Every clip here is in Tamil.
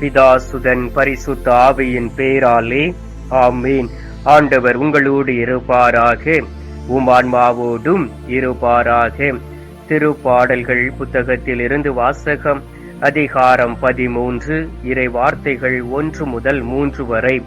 பிதாசுதன் பரிசுத்த ஆவியின் பேராலே ஆமீன். ஆண்டவர் உங்களோடு இருப்பாராக. உமான்மாவோடும் இருப்பாராக. திருப்பாடல்கள் புத்தகத்தில் இருந்து வாசகம் அதிகாரம் பதிமூன்று இறை வார்த்தைகள் ஒன்று முதல் மூன்று வரை.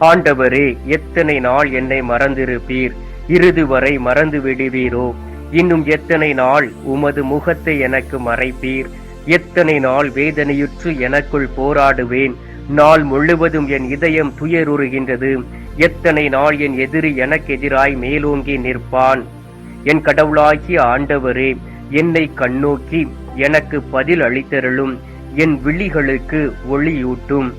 ஆண்டவரே எத்தனை நாள் என்னை மறந்திருப்பீர்? இறுதி வரை மறந்து விடுவீரோ இன்னும் எத்தனை நாள் உமது முகத்தை எனக்கு மறைப்பீர்? எத்தனை நாள் வேதனையுற்று எனக்குள் போராடுவேன்? நாள் முழுவதும் என் இதயம் துயருறுகின்றது. எத்தனை நாள் என் எதிரி எனக்கு எதிராய் மேலோங்கி நிற்பான்? என் கடவுளாகிய ஆண்டவரே என்னை கண்ணோக்கி எனக்கு பதில் அளித்தருளும். என் விழிகளுக்கு ஒளியூட்டும்.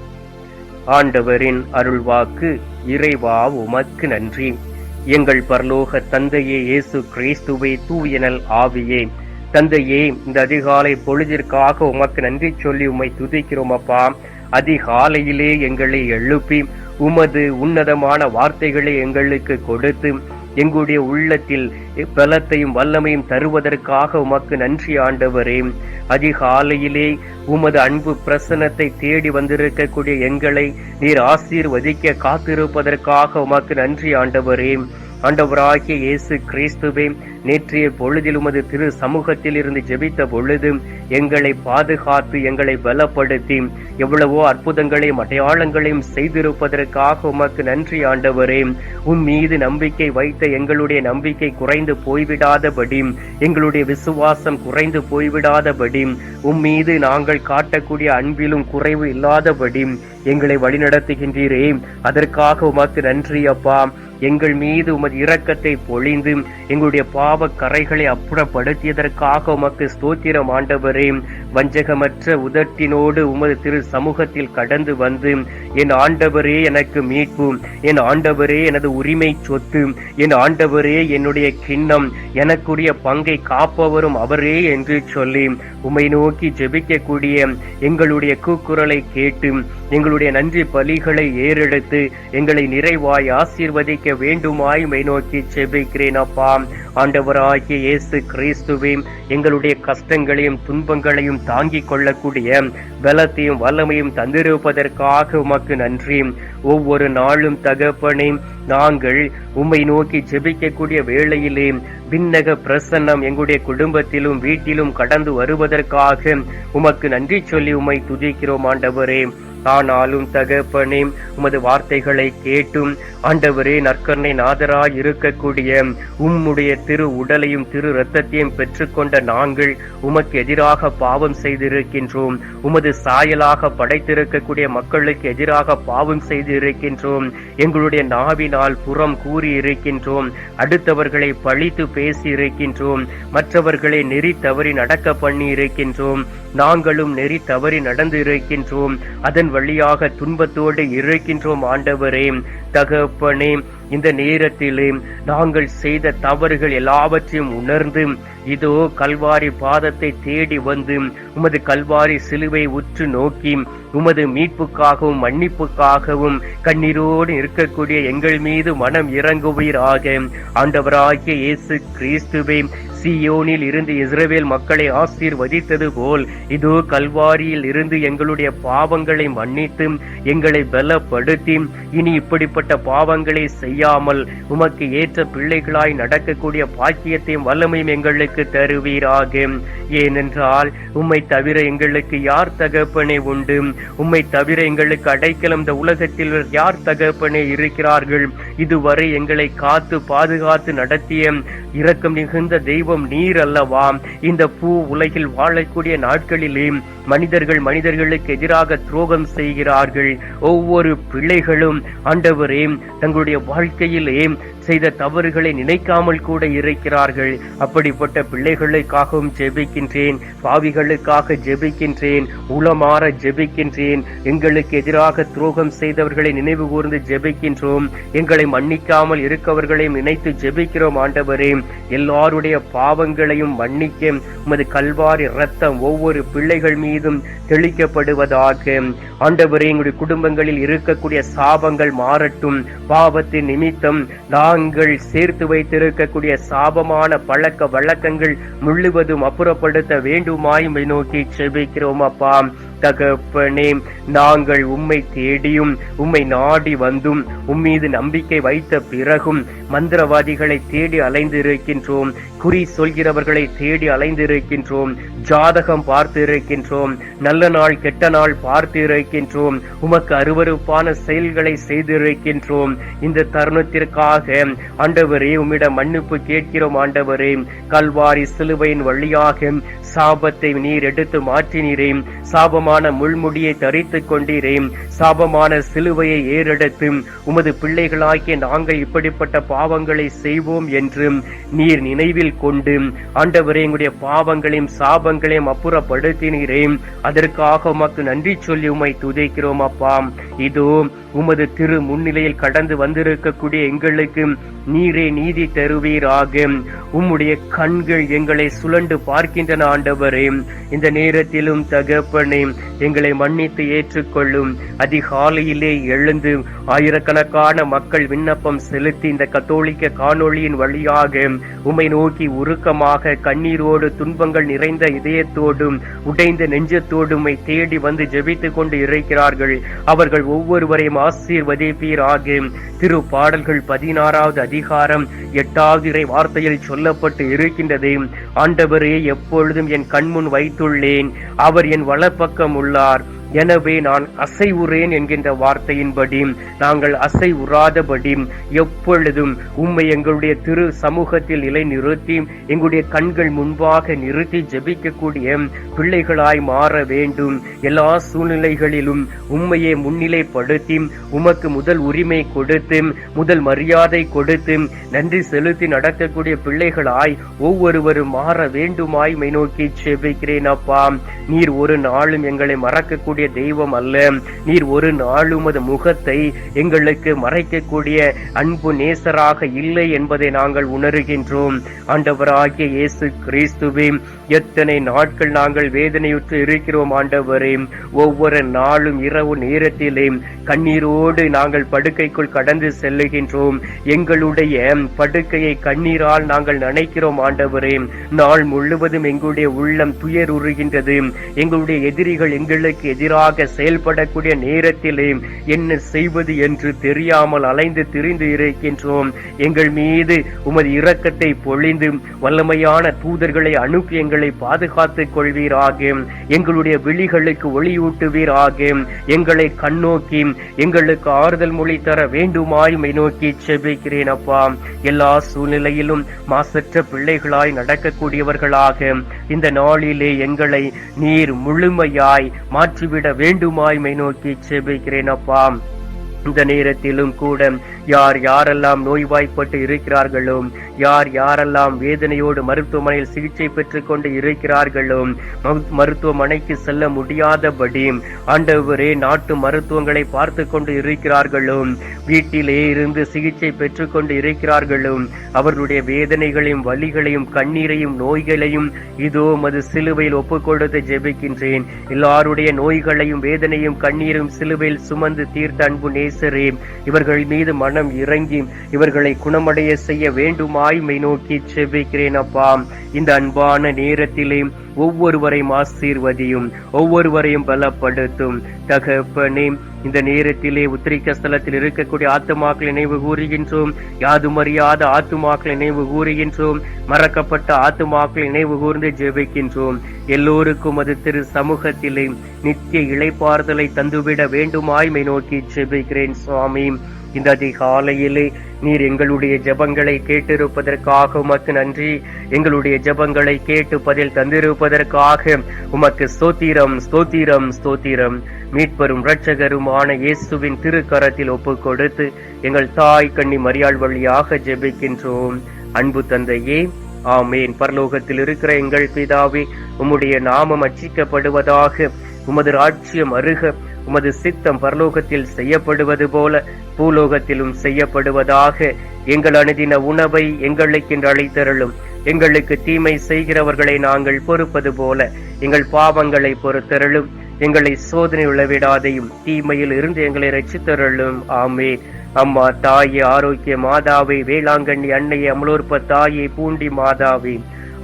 ஆண்டவரின் அருள்வாக்கு இறைவா உமக்கு நன்றி. எங்கள் பரலோக தந்தையே இயேசு கிறிஸ்துவே தூயனல் ஆவியே. தந்தையே இந்த அதிகாலை பொழுதிற்காக உமக்கு நன்றி சொல்லி உம்மை துதிக்கிறோம் அப்பா. அதிகாலையிலே எங்களை எழுப்பி உமது உன்னதமான வார்த்தைகளை எங்களுக்கு கொடுத்து எங்களுடைய உள்ளத்தில் பலத்தையும் வல்லமையும் தருவதற்காக உமக்கு நன்றி ஆண்டவரே. அதிகாலையிலே உமது அன்பு பிரசன்னத்தை தேடி வந்திருக்கக்கூடிய எங்களை நீர் ஆசீர்வதிக்க காத்திருப்பதற்காக உமக்கு நன்றி ஆண்டவரே. ஆண்டவராகிய இயேசு கிறிஸ்துவே நேற்றைய பொழுதில் உமது திரு சமூகத்தில் இருந்து ஜெபித்த பொழுது எங்களை பாதுகாத்து எங்களை பலப்படுத்தி எவ்வளவோ அற்புதங்களையும் அடையாளங்களையும் செய்திருப்பதற்காக உமக்கு நன்றி ஆண்டவரே. உன் மீது நம்பிக்கை வைத்த எங்களுடைய நம்பிக்கை குறைந்து போய்விடாதபடி எங்களுடைய விசுவாசம் குறைந்து போய்விடாதபடி உன் மீது நாங்கள் காட்டக்கூடிய அன்பிலும் குறைவு இல்லாதபடி எங்களை வழிநடத்துகின்றீரே. அதற்காக உமக்கு நன்றி அப்பா. எங்கள் மீது உமது இரக்கத்தை பொழிந்து எங்களுடைய பாவ கரைகளை அப்புறப்படுத்தியதற்காக உமக்கு ஸ்தோத்திரம் ஆண்டவரே. வஞ்சகமற்ற உதட்டினோடு உமது திரு சமூகத்தில் கடந்து வந்து என் ஆண்டவரே எனக்கு மீட்பு என் ஆண்டவரே எனது உரிமை சொத்து என் ஆண்டவரே என்னுடைய கிண்ணம் எனக்குரிய பங்கை காப்பவரும் அவரே என்று சொல்லி உம்மை நோக்கி ஜெபிக்கக்கூடிய எங்களுடைய கூக்குரலை கேட்டு எங்களுடைய நன்றி பலிகளை ஏறெடுத்து எங்களை நிறைவாய் ஆசீர்வதிக்க வேண்டுமாய் மை நோக்கி செபிக்கிறேன் அப்பா. ஆண்டவராகிய இயேசு கிறிஸ்துவே எங்களுடைய கஷ்டங்களையும் துன்பங்களையும் தாங்கிக் கொள்ளக்கூடிய பலத்தையும் வல்லமையும் தந்திருப்பதற்காக உமக்கு நன்றி. ஒவ்வொரு நாளும் தகப்பனே நாங்கள் உம்மை நோக்கி ஜெபிக்கக்கூடிய வேளையிலே விண்ணக பிரசன்னம் எங்களுடைய குடும்பத்திலும் வீட்டிலும் கடந்து வருவதற்காக உமக்கு நன்றி சொல்லி உம்மை துதிக்கிறோம் ஆண்டவரே. ஆனாலும் தகப்பனே உமது வார்த்தைகளை கேட்டும். ஆண்டவரே நற்கர்ணை நாதராய் இருக்கக்கூடிய உம்முடைய திரு உடலையும் திரு இரத்தத்தையும் பெற்றுக்கொண்ட நாங்கள் உமக்கு எதிராக பாவம் செய்திருக்கின்றோம். உமது சாயலாக படைத்திருக்கக்கூடிய மக்களுக்கு எதிராக பாவம் செய்து இருக்கின்றோம் எங்களுடைய நாவினால் புறம் கூறி இருக்கின்றோம் அடுத்தவர்களை பழித்து பேசி இருக்கின்றோம் மற்றவர்களை நெறி தவறி நடக்க பண்ணி இருக்கின்றோம் நாங்களும் நெறி தவறி நடந்து இருக்கின்றோம் அதன் வழியாக துன்பத்தோடு இருக்கின்றோம் ஆண்டவரே. தகப்பனே இந்த நேரத்திலே நாங்கள் செய்த தவறுகள் எல்லாவற்றையும் உணர்ந்து இதோ கல்வாரி பாதத்தை தேடி வந்து உமது கல்வாரி சிலுவை உற்று நோக்கி உமது மீட்புக்காகவும் மன்னிப்புக்காகவும் கண்ணீரோடு இருக்கக்கூடிய எங்கள் மீது மனம் இறங்குவீராக. ஆண்டவராகிய இயேசு கிறிஸ்துவை சியோனில் இருந்து இஸ்ரவேல் மக்களை ஆசீர்வதித்தது போல் இதோ கல்வாரியில் இருந்து எங்களுடைய பாவங்களை மன்னித்து எங்களை பலப்படுத்தி இனி இப்படிப்பட்ட பாவங்களை செய்யாமல் உமக்கு ஏற்ற பிள்ளைகளாய் நடக்கக்கூடிய பாக்கியத்தையும் வல்லமையும் எங்களுக்கு தருவீராக. ஏனென்றால் உம்மை தவிர எங்களுக்கு யார் தகப்பனே உண்டு? உம்மை தவிர எங்களுக்கு அடைக்கலம் இந்த உலகத்தில் யார் தகப்பனே இருக்கிறார்கள்? இதுவரை எங்களை காத்து பாதுகாத்து நடத்திய இரக்கம் மிகுந்த தெய்வம் நீர் அல்லவாம் இந்த பூ உலகில் வாழக்கூடிய நாட்களிலே மனிதர்கள் மனிதர்களுக்கு எதிராக துரோகம் செய்கிறார்கள். ஒவ்வொரு பிள்ளைகளும் ஆண்டவரே தங்களுடைய வாழ்க்கையிலே செய்த தவறுகளை நினைக்காமல் கூட இருக்கிறார்கள். அப்படிப்பட்ட பிள்ளைகளுக்காகவும் ஜெபிக்கின்றேன். பாவிகளுக்காக ஜெபிக்கின்றேன். உளமாற ஜெபிக்கின்றேன். எங்களுக்கு எதிராக துரோகம் செய்தவர்களை நினைவு கூர்ந்து ஜெபிக்கின்றோம். எங்களை மன்னிக்காமல் இருக்கவர்களையும் நினைத்து ஜெபிக்கிறோம் ஆண்டவரே. எல்லாருடைய பாவங்களையும் மன்னிக்க உமது கல்வாரி ரத்தம் ஒவ்வொரு பிள்ளைகள் மீதும் தெளிக்கப்படுவதாக. ஆண்டவரே எங்களுடைய குடும்பங்களில் இருக்கக்கூடிய சாபங்கள் மாறட்டும். பாவத்தின் நிமித்தம் நாங்கள் சேர்த்து வைத்திருக்கக்கூடிய சாபமான பழக்க வழக்கங்கள் முழுவதும் அப்புறப்படுத்த வேண்டுமாய் நோக்கி செபிக்கிறோம் அப்பா. தகப்பனே நாங்கள் உம்மை தேடியும் உம்மை நாடி வந்தும் உம்மீது நம்பிக்கை வைத்த பிறகும் மந்திரவாதிகளை தேடி அலைந்திருக்கின்றோம். குறி சொல்கிறவர்களை தேடி அலைந்திருக்கின்றோம். ஜாதகம் பார்த்து இருக்கின்றோம் நல்ல நாள் கெட்ட நாள் பார்த்து இருக்கின்றோம் உமக்கு அருவறுப்பான செயல்களை செய்திருக்கின்றோம். இந்த தருணத்திற்காக ஆண்டவரே உம்மிடம் மன்னிப்பு கேட்கிறோம் ஆண்டவரே. கல்வாரி சிலுவையின் வழியாக சாபத்தை நீர் எடுத்து மாற்றினீரே. சாபம் சாபமான முள்முடியை தரித்துக் கொண்டீரே சாபமான சிலுவையை ஏறெடுத்து உமது பிள்ளைகளாகிய நாங்கள் இப்படிப்பட்ட பாவங்களை செய்வோம் என்று நீர் நினைவில் கொண்டு ஆண்டவரே எங்களுடைய பாவங்களையும் சாபங்களையும் அப்புறப்படுத்தினீரே அதற்காக உமக்கு நன்றி சொல்லி உமை துதைக்கிறோம் அப்பா. இதோ உமது திரு முன்னிலையில் கடந்து வந்திருக்கக்கூடிய எங்களுக்கு நீரே நீதி தருவீராக. உம்முடைய கண்கள் எங்களை சுழண்டு பார்க்கின்றன ஆண்டவரே. இந்த நேரத்திலும் தகப்பனே எங்களை மன்னித்து ஏற்றுக்கொள்ளும். அதிகாலையிலே எழுந்து ஆயிரக்கணக்கான மக்கள் விண்ணப்பம் செலுத்தி இந்த கத்தோலிக்க காணொளியின் வழியாக உம்மை நோக்கி உருக்கமாக கண்ணீரோடு துன்பங்கள் நிறைந்த இதயத்தோடும் உடைந்த நெஞ்சத்தோடும் தேடி வந்து ஜெபித்துக் கொண்டு இருக்கிறார்கள். அவர்கள் ஒவ்வொருவரையும் ஆசீர்வதிப்பீராக. திரு பாடல்கள் பதினாறாவது அதிகாரம் எட்டாவது இறை வார்த்தையில் சொல்லப்பட்டு இருக்கின்றது. ஆண்டவரே எப்பொழுதும் என் கண்முன் வைத்துள்ளேன். அவர் என் வலப்பக்கம் உள்ளார். எனவே நான் அசைவுறேன் என்கின்ற வார்த்தையின்படி நாங்கள் அசை உறாதபடி எப்பொழுதும் உம்மை எங்களுடைய திரு சமூகத்தில் நிலை நிறுத்தி எங்களுடைய கண்கள் முன்பாக நிறுத்தி ஜெபிக்கக்கூடிய பிள்ளைகளாய் மாற வேண்டும். எல்லா சூழ்நிலைகளிலும் உண்மையை முன்னிலைப்படுத்தி உமக்கு முதல் உரிமை கொடுத்து முதல் மரியாதை கொடுத்து நன்றி செலுத்தி நடக்கக்கூடிய பிள்ளைகளாய் ஒவ்வொருவரும் மாற வேண்டுமாய் மை நோக்கி செபிக்கிறேன் அப்பா. நீர் ஒரு நாளும் எங்களை மறக்கக்கூடிய தெய்வம் அல்ல. நீர் ஒரு நாளும் அது முகத்தை எங்களுக்கு மறைக்கக்கூடிய அன்பு நேசராக இல்லை என்பதை நாங்கள் உணர்கின்றோம். ஆண்டவராகிய இயேசு கிறிஸ்துவே எத்தனை நாட்கள் நாங்கள் வேதனையுற்று இருக்கிறோம் ஆண்டவரே. ஒவ்வொரு நாளும் இரவு நேரத்திலே கண்ணீரோடு நாங்கள் படுக்கைக்குள் கடந்து செல்லுகின்றோம். எங்களுடைய படுக்கையை கண்ணீரால் நாங்கள் நினைக்கிறோம் ஆண்டவரே. நாள் முழுவதும் எங்களுடைய உள்ளம் துயர் உருகின்றது எங்களுடைய எதிரிகள் எங்களுக்கு எதிர் எதிராக செயல்படக்கூடிய நேரத்திலே என்ன செய்வது என்று தெரியாமல் அலைந்து திரிந்து இருக்கின்றோம். எங்கள் மீது உமது இரக்கத்தை பொழிந்து வல்லமையான தூதர்களை அனுப்பி எங்களை பாதுகாத்துக் கொள்வீராக. எங்களுடைய விழிகளுக்கு ஒளியூட்டுவீராக. எங்களை கண்ணோக்கி எங்களுக்கு ஆறுதல் மொழி தர வேண்டுமாயுமை நோக்கி செபிக்கிறேன் அப்பா. எல்லா சூழ்நிலையிலும் மாசற்ற பிள்ளைகளாய் நடக்கக்கூடியவர்களாக. இந்த நாளிலே எங்களை நீர் முழுமையாய் மாற்றிவிட வேண்டுமாய் மை நோக்கி செபிக்கிறேன் அப்பா. இந்த நேரத்திலும் கூட யார் யாரெல்லாம் நோய்வாய்ப்பட்டு இருக்கிறார்களோ யார் யாரெல்லாம் வேதனையோடு மருத்துவமனையில் சிகிச்சை பெற்றுக் கொண்டு இருக்கிறார்களோ மருத்துவமனைக்கு செல்ல முடியாதபடி ஆண்டவரே நாட்டு மருத்துவங்களை பார்த்து கொண்டு இருக்கிறார்களோ வீட்டிலே இருந்து சிகிச்சை பெற்றுக்கொண்டு இருக்கிறார்களோ அவர்களுடைய வேதனைகளையும் வலிகளையும் கண்ணீரையும் நோய்களையும் இதோ மது சிலுவையில் ஒப்புக்கொடுத்து ஜெபிக்கின்றேன். எல்லாருடைய நோய்களையும் வேதனையும் கண்ணீரும் சிலுவையில் சுமந்து தீர்த்த அன்பு நேசரே இவர்கள் மீது மன மனம் இறங்கி இவர்களை குணமடைய செய்ய வேண்டுமாய் மை நோக்கி செபிக்கிறேன் அப்பா. இந்த அன்பான நேரத்திலே ஒவ்வொருவரையும் ஆசீர்வதியும் ஒவ்வொருவரையும் பலப்படுத்தும். தகப்பனே இந்த நேரத்திலே உத்திரிக்க ஸ்தலத்தில் இருக்கக்கூடிய ஆத்துமாக்கள் நினைவு கூறுகின்றோம். யாதும் அறியாத ஆத்துமாக்கள் நினைவு கூறுகின்றோம். மறக்கப்பட்ட ஆத்துமாக்கள் நினைவு கூர்ந்து ஜெபிக்கின்றோம். எல்லோருக்கும் அது திரு சமூகத்திலே நித்திய இளைப்பாறுதலை தந்துவிட வேண்டுமாய்மை நோக்கி ஜெபிக்கிறேன் சுவாமி. இந்த அதிகாலையிலே நீர் எங்களுடைய ஜெபங்களை கேட்டிருப்பதற்காக உமக்கு நன்றி. எங்களுடைய ஜபங்களை கேட்டு பதில் தந்திருப்பதற்காக உமக்கு ஸ்தோத்திரம் ஸ்தோத்திரம் ஸ்தோத்திரம். மீட்பரும் இரட்சகருமான இயேசுவின் திருக்கரத்தில் ஒப்பு கொடுத்து எங்கள் தாய் கண்ணி மரியாள் வழியாக ஜெபிக்கின்றோம். அன்பு தந்தையே ஆமேன். பரலோகத்தில் இருக்கிற எங்கள் பிதாவே உம்முடைய நாமம் அச்சிக்கப்படுவதாக உமது ராட்சியம் அருக உமது சித்தம் பரலோகத்தில் செய்யப்படுவது போல பூலோகத்திலும் செய்யப்படுவதாக எங்கள் அணுதின உணவை எங்களுக்கென்று அழைத்தருளும் எங்களுக்கு தீமை செய்கிறவர்களை நாங்கள் பொறுப்பது போல எங்கள் பாவங்களை பொறுத்தருளும். எங்களை சோதனை உளவிடாதையும் தீமையில் இருந்து எங்களை ரசித்தருளும் ஆமே அம்மா தாயே ஆரோக்கிய மாதாவே வேளாங்கண்ணி அன்னையை அமலோற்ப தாயே பூண்டி மாதாவே.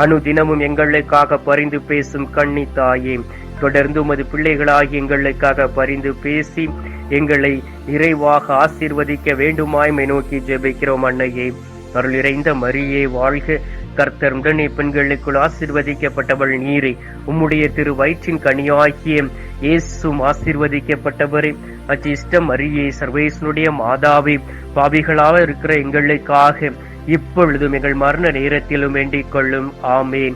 அனுதினமும் எங்களுக்காக பரிந்து பேசும் கண்ணி தாயே. தொடர்ந்து உமது பிள்ளைகளாகி எங்களுக்காக பரிந்து பேசி எங்களை நிறைவாக ஆசீர்வதிக்க வேண்டுமாய்மை நோக்கி ஜெபிக்கிறோம் அன்னையே. அருள் இறைந்த மரியே வாழ்க. கர்த்தர் உடனே பெண்களுக்குள் ஆசிர்வதிக்கப்பட்டவள் நீரை. உம்முடைய திரு வயிற்றின் கனியாகிய இயேசும் ஆசீர்வதிக்கப்பட்டவரே. அச்சிஷ்டம் அரியே சர்வேசனுடைய மாதாவை பாவிகளாக இருக்கிற எங்களுக்காக இப்பொழுதும் எங்கள் மரண நேரத்திலும் வேண்டிக் கொள்ளும். ஆமேன்.